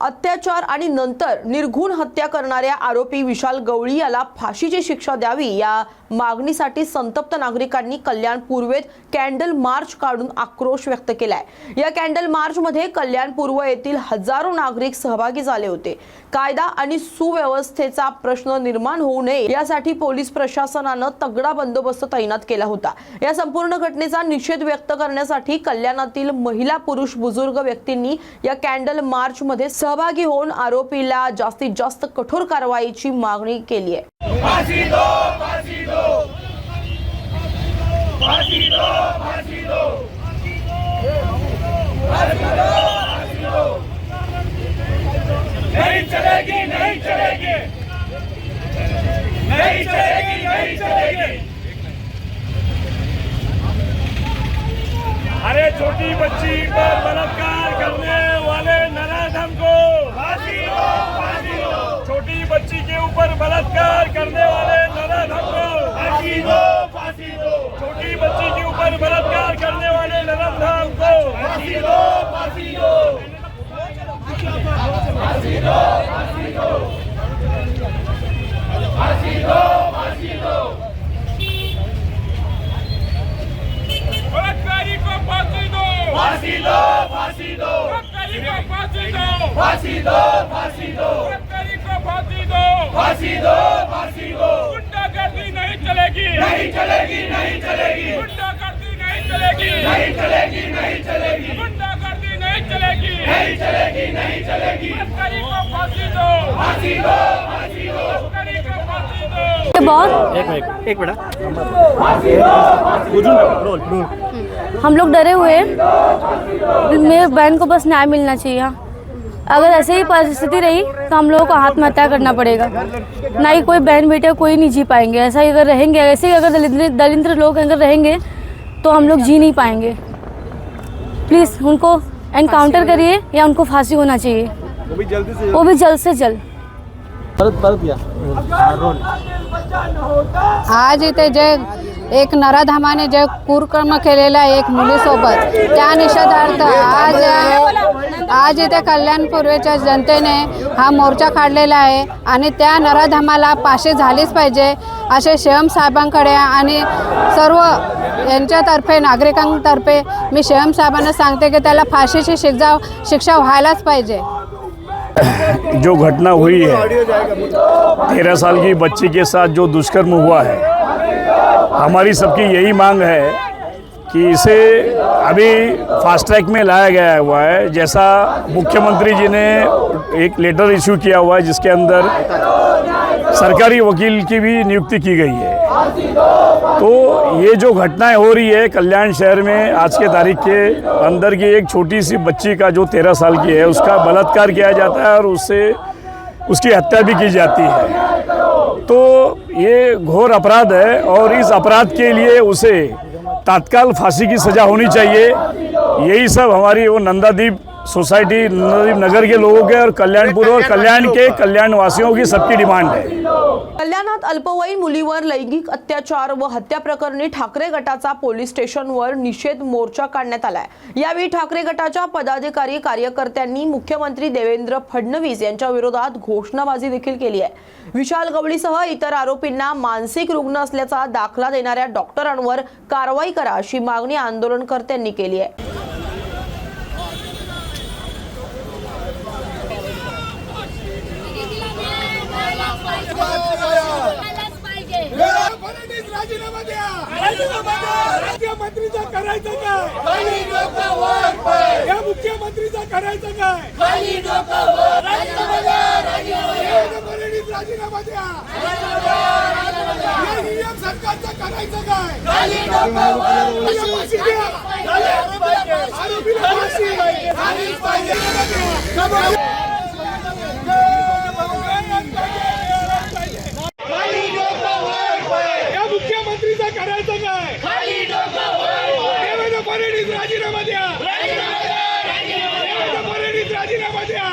अत्याचार आणि नंतर निर्घुण हत्या करणाऱ्या आरोपी विशाल गवळी याला फाशीची शिक्षा द्यावी या मागणीसाठी संतप्त नागरिकांनी कल्याण पूर्वेत कॅन्डल मार्च काढून आक्रोश व्यक्त केलाय. या कॅन्डल मार्चमध्ये कल्याण पूर्व येथील हजारो नागरिक सहभागी झाले होते. कायदा आणि सुव्यवस्थेचा प्रश्न निर्माण होऊ नये यासाठी पोलीस प्रशासनानं तगडा बंदोबस्त तैनात केला होता. या संपूर्ण घटनेचा निषेध व्यक्त करण्यासाठी कल्याणातील महिला पुरुष बुजुर्ग व्यक्तींनी या कॅन्डल मार्च मध्ये सहभागी होऊन आरोपीला जास्तीत जास्त कठोर कारवाईची मागणी केली आहे नहीं अरे छोटी बच्ची पर बलात्कार करने। पर बलात्कार करने वाले नराधम को फांसी दो फांसी दो छोटी बच्ची के ऊपर बलात्कार करने वाले नराधम को। फांसी दो फांसी दो। फांसी दो फांसी दो फांसी दो फांसी दो बलात्कारी को फांसी दो फांसी दो फांसी दो। बलात्कारी को फांसी दो। फांसी दो फांसी दो। फांसी दो फांसी दो। गुंडागर्दी नहीं चलेगी। नहीं चलेगी नहीं चलेगी। गुंडागर्दी नहीं चलेगी। नहीं चलेगी नहीं चलेगी। गुंडागर्दी नहीं चलेगी। नहीं चलेगी नहीं चलेगी। बलात्कारी को फांसी दो। फांसी दो फांसी दो। बलात्कारी को फांसी दो। ये बहुत एक मिनट एक मिनट हम लोग डरे हुए हैं। मेरे बहन को बस न्याय मिलना चाहिए हाँ। अगर ऐसे ही परिस्थिति रही तो हम लोगों को आत्महत्या करना पड़ेगा। ना ही कोई बहन बेटे कोई नहीं जी पाएँगे। ऐसा ही अगर रहेंगे ऐसे ही अगर दलिद्र दलिद्र लोग अगर रहेंगे तो हम लोग जी नहीं पाएँगे। प्लीज़ उनको एनकाउंटर करिए या उनको फांसी होना चाहिए। वो भी जल्दी से वो भी जल्द से जल्द। परत परत या आज इथे जे एक नराधामाने जे कुरकर्म केलेलं आहे एक मुलीसोबत त्या निषेधार्थ आज आज इथे कल्याण पूर्वेच्या जनतेने हा मोर्चा काढलेला आहे आणि त्या नराधामाला पाशी झालीच पाहिजे असे शेम साहेबांकडे आणि सर्व यांच्यातर्फे नागरिकांतर्फे मी शेम साहेबांना सांगते की त्याला फाशीची शिक्षा शिक्षा व्हायलाच पाहिजे. जो घटना हुई है तेरह साल की बच्ची के साथ जो दुष्कर्म हुआ है हमारी सबकी यही मांग है कि इसे अभी फास्ट ट्रैक में लाया गया हुआ है। जैसा मुख्यमंत्री जी ने एक लेटर इशू किया हुआ है, जिसके अंदर सरकारी वकील की भी नियुक्ति की गई है। तो ये जो घटनाएँ हो रही है कल्याण शहर में आज के तारीख के अंदर की, एक छोटी सी बच्ची का जो तेरह साल की है, उसका बलात्कार किया जाता है और उससे उसकी हत्या भी की जाती है। तो ये घोर अपराध है और इस अपराध के लिए उसे तत्काल फांसी की सज़ा होनी चाहिए। यही सब हमारी वो नंदादीप सोसाइटी नगर के लोगों के और कल्याणपुर और कल्याण के कल्याण वासियों की सबकी डिमांड है। कल्याणात अल्पवयीन मुलीवर लैंगिक अत्याचार व हत्या प्रकरणी ठाकरे गटाचा पोलीस स्टेशनवर निषेध मोर्चा काढण्यात आलाय. यावेळी ठाकरे गटाच्या पदाधिकारी कार्यकर्त्यांनी मुख्यमंत्री देवेंद्र फडणवीस यांच्या विरोधात घोषणाबाजी देखील केली आहे. विशाल गवळीसह इतर आरोपींना मानसिक रुग्ण असल्याचा दाखला देणाऱ्या डॉक्टरांवर कारवाई करा अशी मागणी आंदोलनकर्त्यांनी केली आहे फडणवीस राजीनामा द्या मुख्यमंत्रीचा करायचं काय? या मुख्यमंत्रीचा करायचं काय? राजीनामा द्या. या सरकारचं करायचं काय? आरोपीला फाशी द्या. आरोपीला फाशी. झालीच पाहिजे. या मुख्यमंत्रीचा करायचं काय देवेंद्र फडणवीस राजीनामा द्या देवेंद्र फडणवीस राजीनामा द्या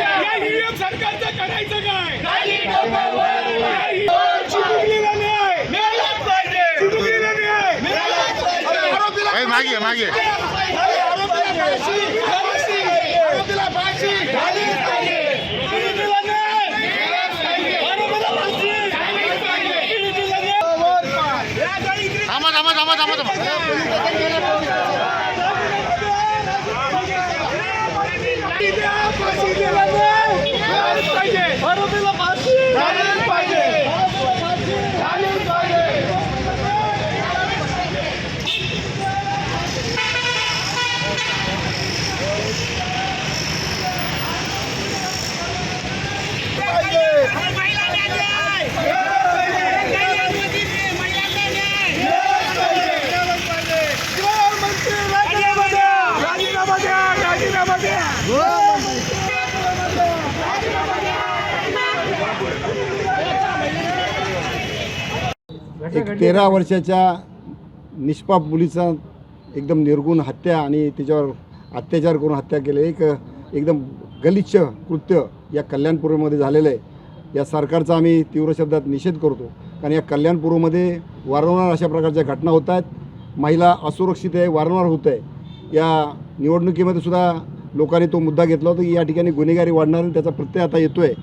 या हिरियम सरकारचं करायचं काय चिमुकलीला न्याय चिमुकलीला न्याय आरोपीला मागे एक तेरा वर्षाच्या निष्पाप मुलीचा एकदम निर्गुण हत्या आणि त्याच्यावर अत्याचार करून हत्या केले. एक एकदम गलिच्छ कृत्य या कल्याणपूर्वीमध्ये झालेलं आहे. या सरकारचा आम्ही तीव्र शब्दात निषेध करतो. कारण या कल्याणपूर्वमध्ये वारंवार अशा प्रकारच्या घटना होत आहेत. महिला असुरक्षित आहे वारंवार होत आहे. या निवडणुकीमध्ये सुद्धा लोकांनी तो मुद्दा घेतला होता की या ठिकाणी गुन्हेगारी वाढणार आणि त्याचा प्रत्यय आता येतो आहे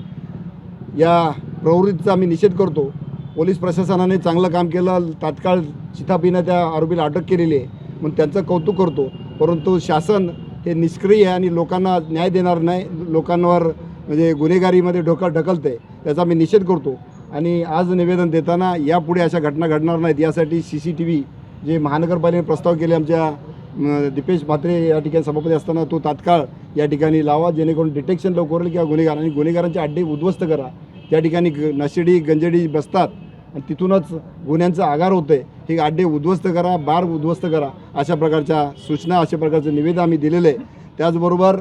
या प्रवृत्तीचा आम्ही निषेध करतो. पोलीस प्रशासनाने चांगलं काम केलं तात्काळ चिथापीनं त्या आरोपीला अटक केलेली आहे. म्हणून त्यांचं कौतुक करतो. परंतु शासन हे निष्क्रिय आहे आणि लोकांना न्याय देणार नाही. लोकांवर म्हणजे गुन्हेगारीमध्ये ढोका ढकलते त्याचा मी निषेध करतो. आणि आज निवेदन देताना यापुढे अशा घटना घडणार नाहीत. यासाठी C C T V J महानगरपालिकेने प्रस्ताव केले आमच्या दीपेश म्हात्रे या ठिकाणी सभापती असताना तो तात्काळ या ठिकाणी लावा जेणेकरून डिटेक्शन लवकर होईल किंवा गुन्हेगार आणि गुन्हेगारांचे अड्डे उद्ध्वस्त करा. त्या ठिकाणी ग नशेडी गंजडी बसतात आणि तिथूनच गुन्ह्यांचं आगार होतं हे अड्डे उद्ध्वस्त करा बार उद्ध्वस्त करा अशा प्रकारच्या सूचना अशा प्रकारचं निवेदन आम्ही दिलेलं आहे. त्याचबरोबर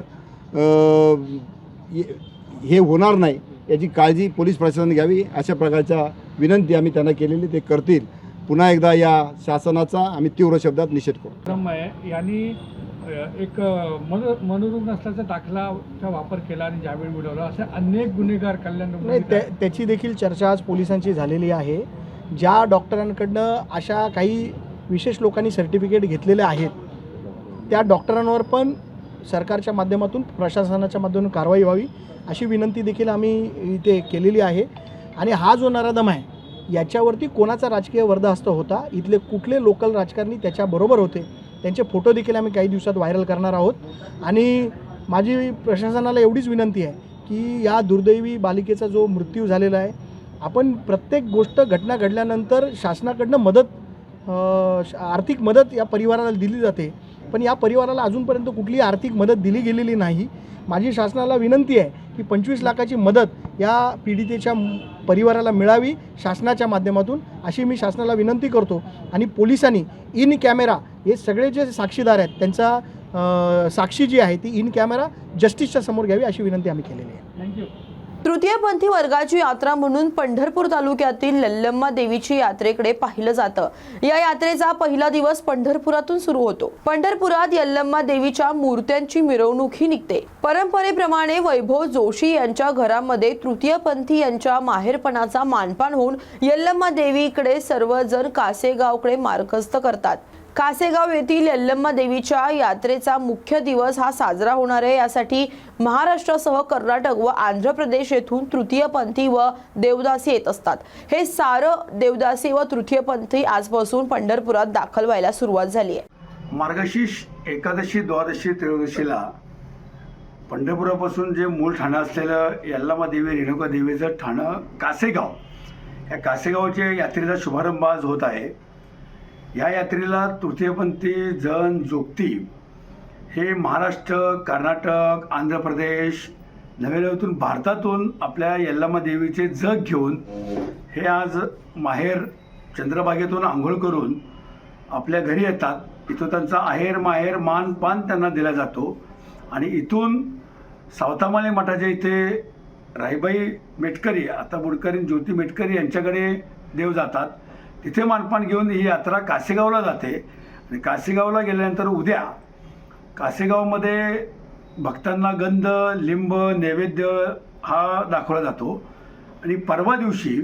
ये- हे होणार नाही याची काळजी पोलीस प्रशासनाने घ्यावी अशा प्रकारच्या विनंती आम्ही त्यांना केलेली ते करतील. पुन्हा एकदा या शासनाचा आम्ही तीव्र शब्दात निषेध करू. यांनी एक मनो मनोरुग्ण असल्याचा दाखलाचा वापर केला आणि जामीन मिळवला असे अनेक गुन्हेगार कल्याण त्याची देखील चर्चा आज पोलिसांची झालेली आहे. ज्या डॉक्टरांकडनं अशा काही विशेष लोकांनी सर्टिफिकेट घेतलेले आहेत त्या डॉक्टरांवर पण सरकारच्या माध्यमातून प्रशासनाच्या माध्यमातून कारवाई व्हावी अशी विनंती देखील आम्ही इथे केलेली आहे. आणि हा जो नराधम आहे याच्यावरती कोणाचा राजकीय वर्धहस्त होता इथले कुठले लोकल राजकारणी त्याच्याबरोबर होते त्यांचे फोटो देखील आम्ही काही दिवसात व्हायरल करणार आहोत. आणि माझी प्रशासनाला एवढीच विनंती आहे की या दुर्दैवी बालिकेचा जो मृत्यू झालेला आहे आपण प्रत्येक गोष्ट घटना घडल्यानंतर शासनाकडनं मदत श- आर्थिक मदत या परिवाराला दिली जाते. पण या परिवाराला अजूनपर्यंत कुठलीही आर्थिक मदत दिली गेलेली नाही. माझी शासनाला विनंती आहे की पंचवीस लाखाची मदत या पीडितेच्या परिवाराला मिळावी शासनाच्या माध्यमातून अशी मी शासनाला विनंती करतो. आणि पोलिसांनी इन कॅमेरा हे सगळे जे साक्षीदार आहेत त्यांचा साक्षी जी आहे ती इन कॅमेरा जस्टिसच्या समोर घ्यावी अशी विनंती आम्ही केलेली आहे. थँक्यू. तृतीयपंथी वर्गाची यात्रा म्हणून पंढरपूर तालुक्यातील लल्लम्मा देवीची यात्रेकडे पाहिलं जातं. या यात्रेचा पहिला दिवस पंढरपुरातून सुरू होतो. पंढरपुरात यल्लम्मा देवीच्या मूर्त्यांची मिरवणूकही निघते. परंपरेप्रमाणे वैभव जोशी यांच्या घरामध्ये तृतीयपंथी यांच्या माहेरपणाचा मानपान होऊन यल्लम्मा देवीकडे सर्वजण कासेगावकडे मार्गस्थ करतात. कासेगाव येथील यल्लम्मा देवीच्या यात्रेचा मुख्य दिवस हा साजरा होणार आहे. यासाठी महाराष्ट्रासह कर्नाटक व आंध्र प्रदेश येथून तृतीयपंथी व देवदासी येत असतात. हे सारं देवदासी व तृतीयपंथी आजपासून पंढरपुरात दाखल व्हायला सुरुवात झाली आहे. मार्गशीर्ष एकादशी द्वादशी त्रयोदशीला पंढरपुरापासून जे मूळ ठाणं असलेलं यल्लामा देवी रेणुका देवीचं ठाणं कासेगाव. या कासेगावच्या यात्रेचा शुभारंभ आज होत आहे. या यात्रेला तृतीयपंथी जन जोगती हे महाराष्ट्र कर्नाटक आंध्र प्रदेश नव्यातून भारतातून आपल्या यल्लामा देवीचे जग घेऊन हे आज माहेर चंद्रभागेतून आंघोळ करून आपल्या घरी येतात. इथं त्यांचा आहेर माहेर मान पान त्यांना दिला जातो. आणि इथून सावतामाले मठाच्या इथे राहीबाई मेटकरी आता बुडकरी ज्योती मेटकरी यांच्याकडे देव जातात. तिथे मानपान घेऊन ही यात्रा कासेगावला जाते. आणि कासेगावला गेल्यानंतर उद्या कासेगावमध्ये भक्तांना गंध लिंब नैवेद्य हा दाखवला जातो. आणि परवा दिवशी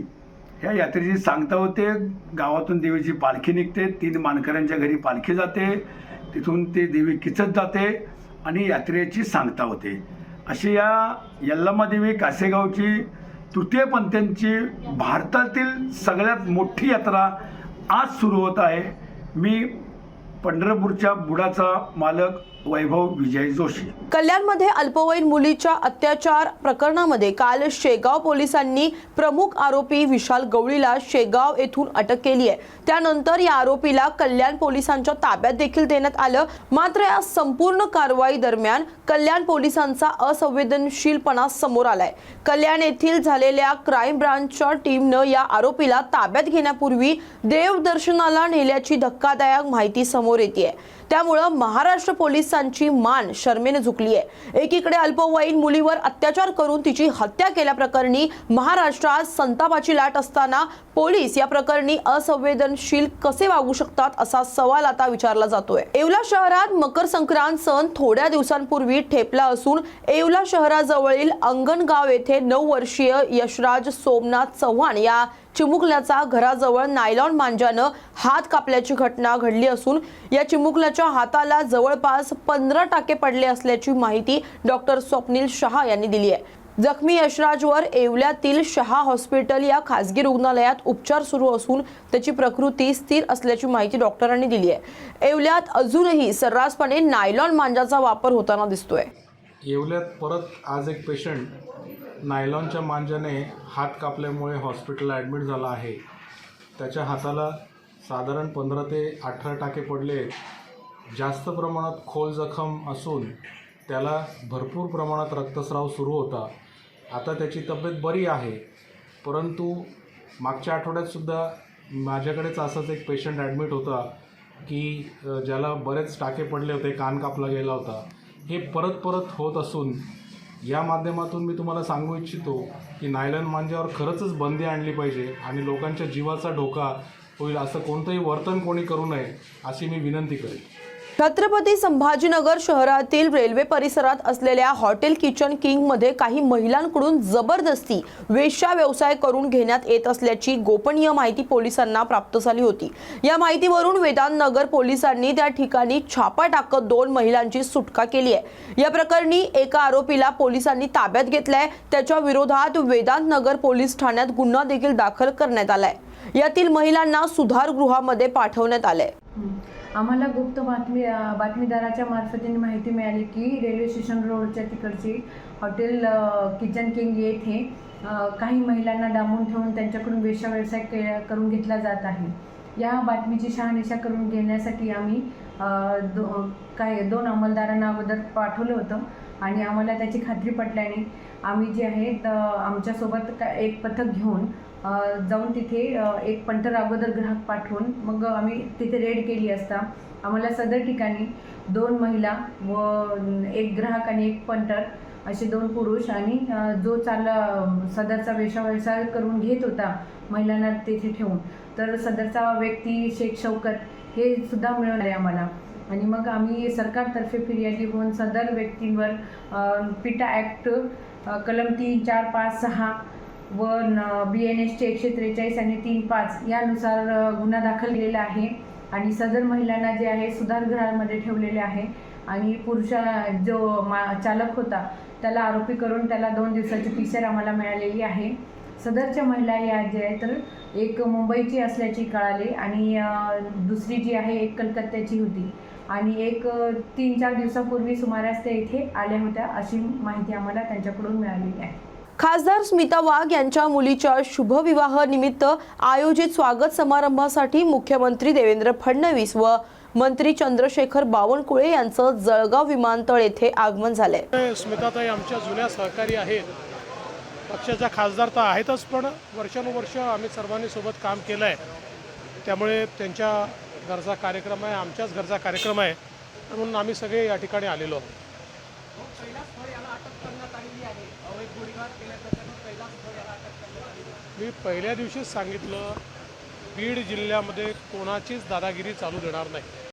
ह्या यात्रेची सांगता होते गावातून देवीची पालखी निघते तीन मानकऱ्यांच्या घरी पालखी जाते तिथून ती देवी किचत जाते आणि यात्रेची सांगता होते. अशी या यल्लम्मा देवी कासेगावची तृतीयपंथीयांची भारतातील सगळ्यात मोठी यात्रा आज सुरू होत आहे. मी पंढरपूरच्या बुडाचा मालक वैभव विजय जोशी. कल्याणमध्ये अल्पवयीन मुलीच्या अत्याचार प्रकरणामध्ये काल शेगाव पोलिसांनी प्रमुख आरोपी विशाल गवळीला शेगाव येथून अटक केली आहे. त्यानंतर या आरोपीला कल्याण पोलिसांच्या ताब्यात देखील देण्यात आलं. मात्र या संपूर्ण कारवाई दरम्यान कल्याण पोलिसांचा असंवेदनशीलपणा समोर आलाय. कल्याण येथील झालेल्या क्राईम ब्रांचच्या टीमनं या आरोपीला ताब्यात घेण्यापूर्वी देवदर्शनाला नेल्याची धक्कादायक माहिती समोर येते त्यामुळं महाराष्ट्र पोलिसांची मान शर्मेने झुकली आहे एकीकडे अल्पवयीन मुलीवर अत्याचार करून तिची हत्या केल्याप्रकरणी महाराष्ट्रात संतापाची लाट असताना पोलीस या प्रकरणी असंवेदनशील कसे वागू शकतात असा सवाल आता विचारला जातोय. येवला शहरात मकर संक्रांत सण थोड्या दिवसांपूर्वी ठेपला असून येवला शहराजवळील अंगणगाव येथे नऊ वर्षीय यशराज सोमनाथ चव्हाण या चिमुकल्याचा घराजवळ नायलॉन मांजानं हात कापल्याची घटना घडली असून या चिमुकल्याच्या हाताला जवळपास पंधरा टाके पडले असल्याची माहिती डॉक्टर स्वप्नील शहा यांनी दिली आहे. जखमी यशराजवर येवल्यातील शहा हॉस्पिटल या खासगी रुग्णालयात उपचार सुरू असून त्याची प्रकृती स्थिर असल्याची माहिती डॉक्टरांनी दिली आहे. येवल्यात अजूनही सर्रासपणे नायलॉन मांजाचा वापर होताना दिसतोय. येवल्यात परत आज एक पेशंट नायलॉनच्या मांजाने हात कापल्यामुळे हॉस्पिटलला ॲडमिट झाला आहे. त्याच्या हाताला साधारण पंधरा ते अठरा टाके पडले. जास्त प्रमाणात खोल जखम असून त्याला भरपूर प्रमाणात रक्तस्राव सुरू होता. आता त्याची तब्येत बरी आहे परंतु मागच्या आठवड्यातसुद्धा माझ्याकडेच असाच एक पेशंट ॲडमिट होता की ज्याला बरेच टाके पडले होते कान कापला गेला होता. हे परत परत होत असून या माध्यमातून मी तुम्हाला सांगू इच्छितो की नायलन मांज्यावर खरंचच बंदी आणली पाहिजे आणि लोकांच्या जीवाचा धोका होईल असं कोणतंही वर्तन कोणी करू नये अशी मी विनंती करेन. छत्रपती संभाजीनगर शहरातील रेल्वे परिसरात असलेल्या हॉटेल किचन किंगमध्ये काही महिलांकडून जबरदस्ती वेश्या व्यवसाय करून घेण्यात येत असल्याची गोपनीय माहिती पोलिसांना प्राप्त झाली होती. या माहितीवरून वेदांत नगर पोलिसांनी त्या ठिकाणी छापा टाकत दोन महिलांची सुटका केली आहे. या प्रकरणी एका आरोपीला पोलिसांनी ताब्यात घेतलाय. त्याच्या विरोधात वेदांत नगर पोलीस ठाण्यात गुन्हा देखील दाखल करण्यात आलाय. यातील महिलांना सुधारगृहामध्ये पाठवण्यात आलंय. आम्हाला गुप्त बातमी बातमीदाराच्या मार्फतीने माहिती मिळाली की रेल्वे स्टेशन रोडच्या तिकडची हॉटेल किचन किंग येथे काही महिलांना डांबून ठेवून त्यांच्याकडून वेशा व्यवसाय के करून घेतला जात आहे. या बातमीची शहानिशा करून घेण्यासाठी आम्ही दो काय दोन अंमलदारांना अगोदर पाठवलं होतं आणि आम्हाला त्याची खात्री पटल्याने आम्ही जे आहे तर आमच्यासोबत का एक पथक घेऊन जाऊन तिथे एक पंटर अगोदर ग्राहक पाठवून मग आम्ही तिथे रेड केली असता. आम्हाला सदर ठिकाणी दोन महिला व एक ग्राहक आणि एक पंटर असे दोन पुरुष आणि जो चालला सदरचा वेशा व्यवसाय करून घेत होता महिलांना तेथे ठेवून. तर सदरचा व्यक्ती शेख शौकत हे सुद्धा मिळून आहे आम्हाला. आणि मग आम्ही सरकारतर्फे फिर्यादी होऊन सदर व्यक्तींवर पिटा ॲक्ट कलम तीन चार पाच सहा व बी एन एसचे एकशे त्रेचाळीस आणि तीन पाच यानुसार गुन्हा दाखल केलेला आहे. आणि सदर महिलांना जे आहे सुधारगृहामध्ये ठेवलेले आहे. आणि पुरुषा जो मा चालक होता त्याला आरोपी करून त्याला दोन दिवसाची पिक्चर आम्हाला मिळालेली आहे. सदरच्या महिला या जे आहेत तर एक मुंबईची असल्याची कळाली आणि दुसरी जी आहे एक कलकत्त्याची होती. आणि एक तीन चार दिवसापूर्वी सुमारास त्या इथे आल्या होत्या अशी माहिती आम्हाला त्यांच्याकडून मिळालेली आहे. खासदार स्मिता वाघ यांच्या मुलीच्या शुभविवाह निमित्त आयोजित स्वागत समारंभासाठी मुख्यमंत्री देवेंद्र फडणवीस व मंत्री चंद्रशेखर बावनकुळे यांचं जळगाव विमानतळ येथे आगमन झालंय. स्मिताताई आमच्या जुन्या सहकारी आहेत. पक्षाच्या खासदार तर आहेतच पण वर्षानुवर्ष आम्ही सर्वांनी सोबत काम केलं आहे त्यामुळे त्यांच्या घरचा कार्यक्रम आहे आमच्याच घरचा कार्यक्रम आहे. म्हणून आम्ही सगळे या ठिकाणी आलेलो आहोत. मी पहिल्या दिवशीच सांगितलं बीड जिल्ह्यामध्ये कोणाचीच दादागिरी चालू देणार नाही.